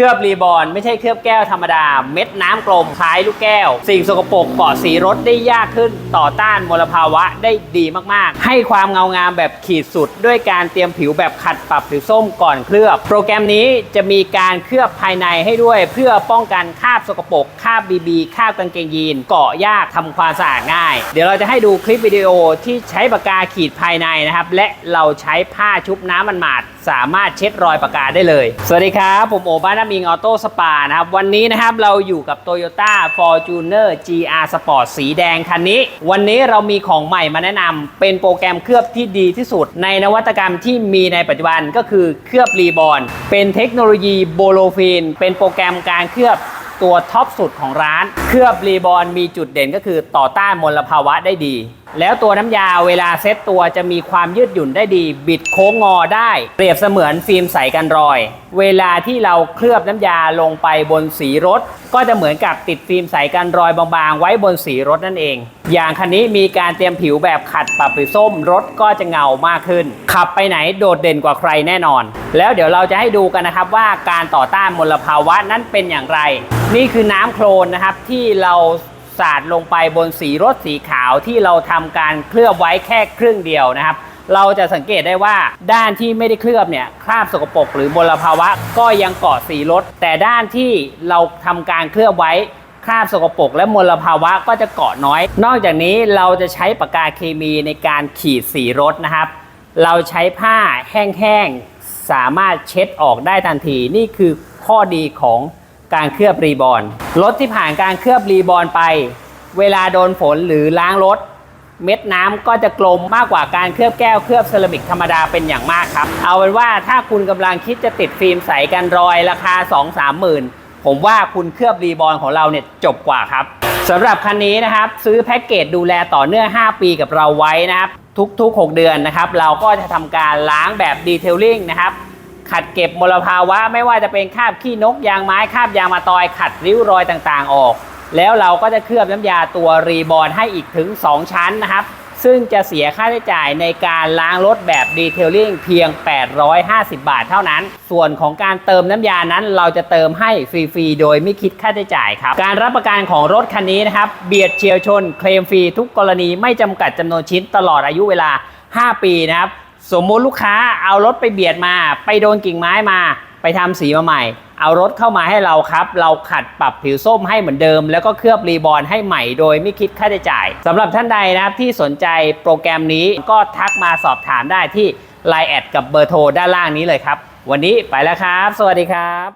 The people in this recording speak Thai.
ลือบรีบอนไม่ใช่เคลือบแก้วธรรมดา เม็ดน้ำกลมคล้ายลูกแก้ว สิ่งสกปรกเกาะสีรถได้ยากขึ้นต่อต้านมลภาวะได้ดีมากๆ ให้ความเงางามแบบขีดสุด ด้วยการเตรียมผิวแบบขัดปรับผิวส้มก่อนเคลือบ โปรแกรมนี้จะมีการเคลือบภายในให้ด้วย เพื่อป้องกันคราบสกปรกคราบบีบีคราบกางเกงยีน เกาะยากทำความสะอาดง่าย เดี๋ยวเราจะให้ดูคลิปวิดีโอที่ใช้ปากกาขีดภายในนะครับและเราใช้ผ้าชุบน้ำมันหมาดสามารถเช็ดรอยปากกาได้เลย สวัสดีครับ ผมโอบ้านน้ำมิงออโต้สปานะครับ วันนี้นะครับเราอยู่กับ Toyota Fortuner GR Sport สีแดงคันนี้ วันนี้เรามีของใหม่มาแนะนำเป็นโปรแกรมเคลือบที่ดีที่สุด ในนวัตกรรมที่มีในปัจจุบันก็คือเคลือบรีบอนเป็นเทคโนโลยีโบโลฟีน เป็นโปรแกรมการเคลือบตัวท็อปสุดของร้าน เคลือบรีบอนมีจุดเด่นก็คือต่อต้านมลภาวะได้ดี แล้วตัวน้ำยาเวลาเซ็ตตัวจะมีความยืดหยุ่นได้ดี บิดโค้งงอได้ เปรียบเสมือนฟิล์มใสกันรอย เวลาที่เราเคลือบน้ำยาลงไปบนสีรถ ก็จะเหมือนกับติดฟิล์มใสกันรอยบางๆ ไว้บนสีรถนั่นเอง อย่างคันนี้มีการเตรียมผิวแบบขัดปรับผิวส้มรถก็จะเงามากขึ้น ขับไปไหนโดดเด่นกว่าใครแน่นอน แล้วเดี๋ยวเราจะให้ดูกันนะครับว่าการต่อต้านมลภาวะนั้นเป็นอย่างไร นี่คือน้ำโคลนนะครับที่เรา สาดลงไปบนสีรถสีขาวที่เราทำการเคลือบไว้แค่ครึ่งเดียวนะครับ เราจะสังเกตได้ว่าด้านที่ไม่ได้เคลือบเนี่ยคราบสกปรกหรือมลภาวะก็ยังเกาะสีรถ แต่ด้านที่เราทำการเคลือบไว้คราบสกปรกและมลภาวะก็จะเกาะน้อย นอกจากนี้เราจะใช้ปากกาเคมีในการขีดสีรถนะครับ เราใช้ผ้าแห้งๆสามารถเช็ดออกได้ทันทีนี่คือข้อดีของ การเคลือบรีบอนรถที่ผ่านการเคลือบรีบอนไป เวลาโดนฝนหรือล้างรถ เม็ดน้ำก็จะกลมมากกว่าการเคลือบแก้วเคลือบเซรามิกธรรมดาเป็นอย่างมากครับ เอาเป็นว่าถ้าคุณกำลังคิดจะติดฟิล์มใสกันรอยราคา 2-3หมื่นผมว่าคุณเคลือบรีบอนของเราเนี่ยจบกว่าครับสำหรับคันนี้นะครับ ซื้อแพ็กเกจดูแลต่อเนื่อง 5 ปีกับเราไว้นะครับ ทุกๆ 6 เดือนนะครับ เราก็จะทำการล้างแบบดีเทลลิ่งนะครับ ขัดเก็บมลภาวะ ไม่ว่าจะเป็นคราบขี้นกยางไม้คราบยางมาตอยขัดริ้วรอยต่างๆออก แล้วเราก็จะเคลือบน้ำยาตัวรีบอนให้อีกถึง 2 ชั้นนะครับ ซึ่งจะเสียค่าใช้จ่ายในการล้างรถแบบดีเทลลิ่งเพียง 850 บาทเท่านั้น ส่วนของการเติมน้ำยานั้น เราจะเติมให้ฟรีๆโดยไม่คิดค่าใช้จ่ายครับ การรับประกันของรถคันนี้นะครับ เบียดเฉียวชน เคลมฟรีทุกกรณีไม่จำกัดจำนวนชิ้นตลอดอายุเวลา 5 ปีนะครับ สมมุติลูกค้าเอารถไปเบียดมา ไปโดนกิ่งไม้มา ไปทำสีมาใหม่ เอารถเข้ามาให้เราครับ เราขัดปรับผิวส้มให้เหมือนเดิม แล้วก็เคลือบรีบอนให้ใหม่โดยไม่คิดค่าใช้จ่ายสำหรับท่านใดนะครับที่สนใจโปรแกรมนี้ก็ทักมาสอบถามได้ที่ Line แอดกับเบอร์โทรด้านล่างนี้เลยครับ วันนี้ไปแล้วครับ สวัสดีครับ